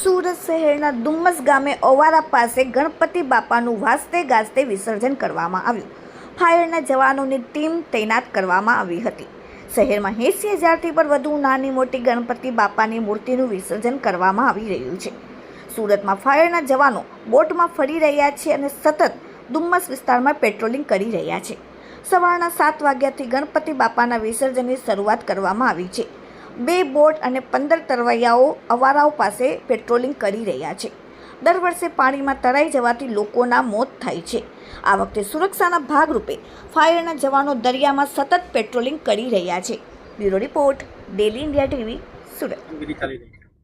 સુરત શહેરના ડુમ્મસ ગામે ઓવારા પાસે ગણપતિ બાપાનું વાસ્તે ગાજતે વિસર્જન કરવામાં આવ્યું. ફાયરના જવાનોની ટીમ તૈનાત કરવામાં આવી હતી. શહેરમાં એંસી હજારથી પણ વધુ નાની મોટી ગણપતિ બાપાની મૂર્તિનું વિસર્જન કરવામાં આવી રહ્યું છે. સુરતમાં ફાયરના જવાનો બોટમાં ફરી રહ્યા છે અને સતત ડુમ્મસ વિસ્તારમાં પેટ્રોલિંગ કરી રહ્યા છે. સવારના સાત વાગ્યાથી ગણપતિ બાપાના વિસર્જનની શરૂઆત કરવામાં આવી છે. બે બોટ અને પંદર તરવૈયાઓ અવારાઓ પાસે પેટ્રોલિંગ કરી રહ્યા છે. દર વર્ષે પાણીમાં તરાઈ જવાથી લોકોના મોત થાય છે. આ વખતે સુરક્ષાના ભાગરૂપે ફાયરના જવાનો દરિયામાં સતત પેટ્રોલિંગ કરી રહ્યા છે. Bureau report daily India TV Surat.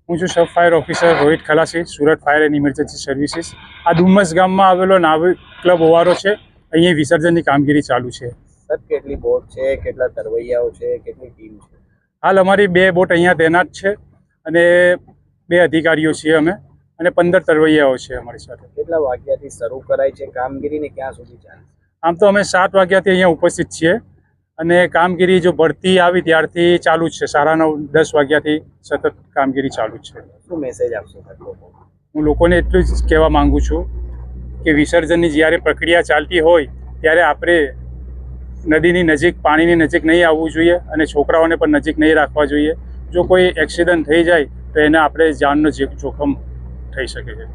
હું છું sub fire officer Rohit Khalasi Surat fire and emergency services. આ ધુમ્મસ ગામમાં આવેલો નાવી ક્લબ ઓવારો છે. અહીં વિસર્જનની કામગીરી ચાલુ છે. સર કેટલી બોટ છે કેટલા તરવૈયાઓ છે કેટલી ટીમ છે? હાલ અમારી બે બોટ અહીંયા તૈનાત છે અને બે અધિકારીઓ છીએ અમે અને પંદર તરવૈયાઓ છે અમારી સાથે. કેટલા વાગ્યાથી શરૂ કરાય છે કામગીરી ને ક્યાં સુધી ચાલે આમ તો અમે સાત વાગ્યાથી અહીંયા ઉપસ્થિત છીએ અને કામગીરી જો ભરતી આવી ત્યારથી ચાલુ જ છે. સાડા નવ દસ વાગ્યાથી સતત કામગીરી ચાલુ જ છે. શું મેસેજ આપશો હું લોકોને એટલું જ કહેવા માગું છું કે વિસર્જનની જ્યારે પ્રક્રિયા ચાલતી હોય ત્યારે આપણે નદીની નજીક, પાણીની નજીક નહીં આવવું જોઈએ અને છોકરાઓને પણ નજીક નહીં રાખવા જોઈએ. જો કોઈ એક્સિડન્ટ થઈ જાય તો એને આપણે જાનનો જોખમ થઈ શકે છે.